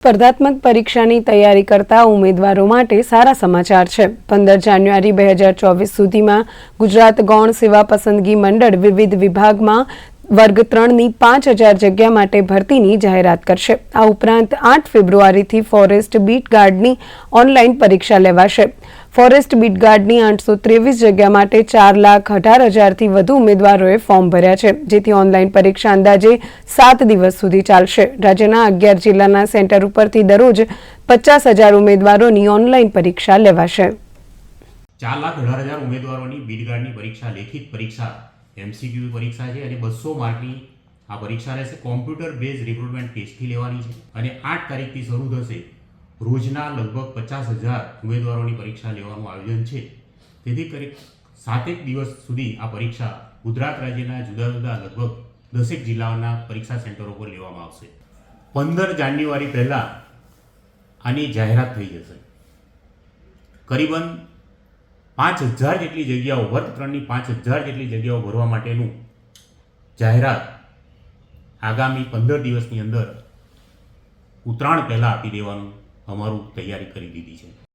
સ્પર્ધાત્મક પરીક્ષાની તૈયારી કરતા ઉમેદવારો માટે સારા સમાચાર છે. પંદર જાન્યુઆરી બે હજાર ચોવીસ સુધીમાં ગુજરાત ગૌણ સેવા પસંદગી મંડળ વિવિધ વિભાગમાં વર્ગ ત્રણની પાંચ હજાર જગ્યા માટે ભરતીની જાહેરાત કરશે. આ ઉપરાંત આઠ ફેબ્રુઆરીથી ફોરેસ્ટ બીટ ગાર્ડની ઓનલાઈન પરીક્ષા લેવાશે. ફોરેસ્ટ બીટ ગાર્ડની આઠસો ત્રેવીસ જગ્યા માટે ચાર લાખ અઢાર હજારથી વધુ ઉમેદવારોએ ફોર્મ ભર્યા છે, જેથી ઓનલાઈન પરીક્ષા અંદાજે સાત દિવસ સુધી ચાલશે. રાજ્યના અગિયાર જિલ્લાના સેન્ટર ઉપરથી દરરોજ પચાસ હજાર ઉમેદવારોની ઓનલાઈન પરીક્ષા લેવાશે. ચાર લાખ અઢાર હજાર ઉમેદવારોની બીડગાર્ડની પરીક્ષા લેખિત પરીક્ષા એમસીક્યુ પરીક્ષા છે અને બસો માર્કની આ પરીક્ષા રહેશે. કોમ્પ્યુટર બેઝ રિક્રુટમેન્ટ ટેસ્ટથી લેવાની છે. અને આઠ તારીખથી શરૂ થશે. રોજના લગભગ પચાસ હજાર ઉમેદવારોની પરીક્ષા લેવાનું આયોજન છે. તેથી કરી સાતેક દિવસ સુધી આ પરીક્ષા ગુજરાત રાજ્યના જુદા જુદા લગભગ દસેક જિલ્લાઓના પરીક્ષા સેન્ટરો પર લેવામાં આવશે. પંદર જાન્યુઆરી પહેલાં આની જાહેરાત થઈ જશે. કરીબન પાંચ હજાર જેટલી જગ્યાઓ, વર્ગ ત્રણની પાંચ હજાર જેટલી જગ્યાઓ ભરવા માટેનું જાહેરાત આગામી પંદર દિવસની અંદર ઉત્તરાયણ પહેલાં આપી દેવાનું, અમારું તૈયારી કરી દીધી છે.